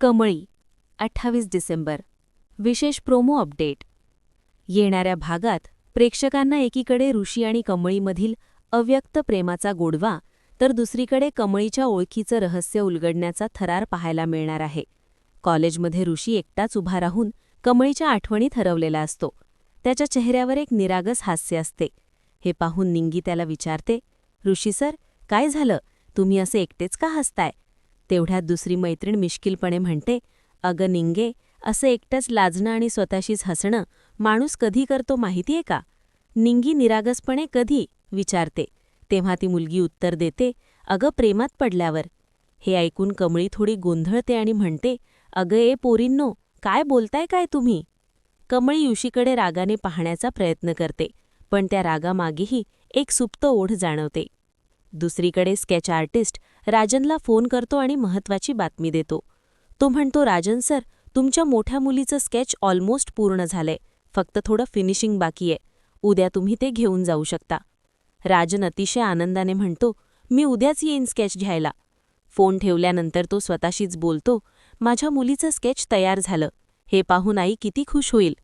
कमळी अठ्ठावीस डिसेंबर. विशेष promo update. येणाऱ्या भागात प्रेक्षकांना एकीकडे ऋषी आणि कमळीमधील अव्यक्त प्रेमाचा गोडवा तर दुसरीकडे कमळीच्या ओळखीचं रहस्य उलगडण्याचा थरार पाहायला मिळणार आहे. कॉलेजमध्ये ऋषी एकटाच उभा राहून कमळीच्या आठवणीत हरवलेला असतो. त्याच्या चेहऱ्यावर एक निरागस हास्य असते. हे पाहून निंगी त्याला विचारते ऋषी सर काय झालं? तुम्ही असे एकटेच का हसताय? तेवढ्यात दुसरी मैत्रीण मिश्किलपणे म्हणते अगं निंगे असं एकटंच लाजणं आणि स्वतःशीच हसणं माणूस कधी करतो माहितीये का? निंगी निरागसपणे कधी? विचारते. तेव्हा ती मुलगी उत्तर देते अगं प्रेमात पडल्यावर. हे ऐकून कमळी थोडी गोंधळते आणि म्हणते अगं ए पोरींनो काय बोलताय काय तुम्ही? कमळी युशीकडे रागाने पाहण्याचा प्रयत्न करते पण त्या रागामागेही एक सुप्त ओढ जाणवते. दुसरीकडे स्केच आर्टिस्ट राजनला फोन करतो आणि महत्वाची बातमी देतो. तो म्हणतो राजन सर तुमच्या मोठ्या मुलीचं स्केच ऑलमोस्ट पूर्ण झालंय. फक्त थोडं फिनिशिंग बाकी आहे. उद्या तुम्ही ते घेऊन जाऊ शकता. राजन अतिशय आनंदाने म्हणतो मी उद्याच येईन स्केच घ्यायला. फोन ठेवल्यानंतर तो स्वतःशीच बोलतो माझ्या मुलीचं स्केच तयार झालं. हे पाहून आई किती खुश होईल.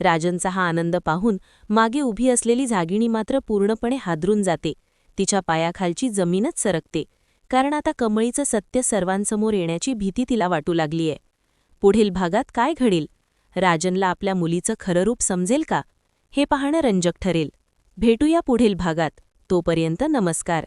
राजनचा हा आनंद पाहून मागे उभी असलेली झागिणी मात्र पूर्णपणे हादरून जाते. तिच्या पायाखालची जमीनच सरकते. कारण आता कमळीचं सत्य सर्वांसमोर येण्याची भीती तिला वाटू लागलीय. पुढील भागात काय घडेल? राजनला आपल्या मुलीचं खरं रूप समजेल का? हे पाहणं रंजक ठरेल. भेटूया पुढील भागात. तोपर्यंत नमस्कार.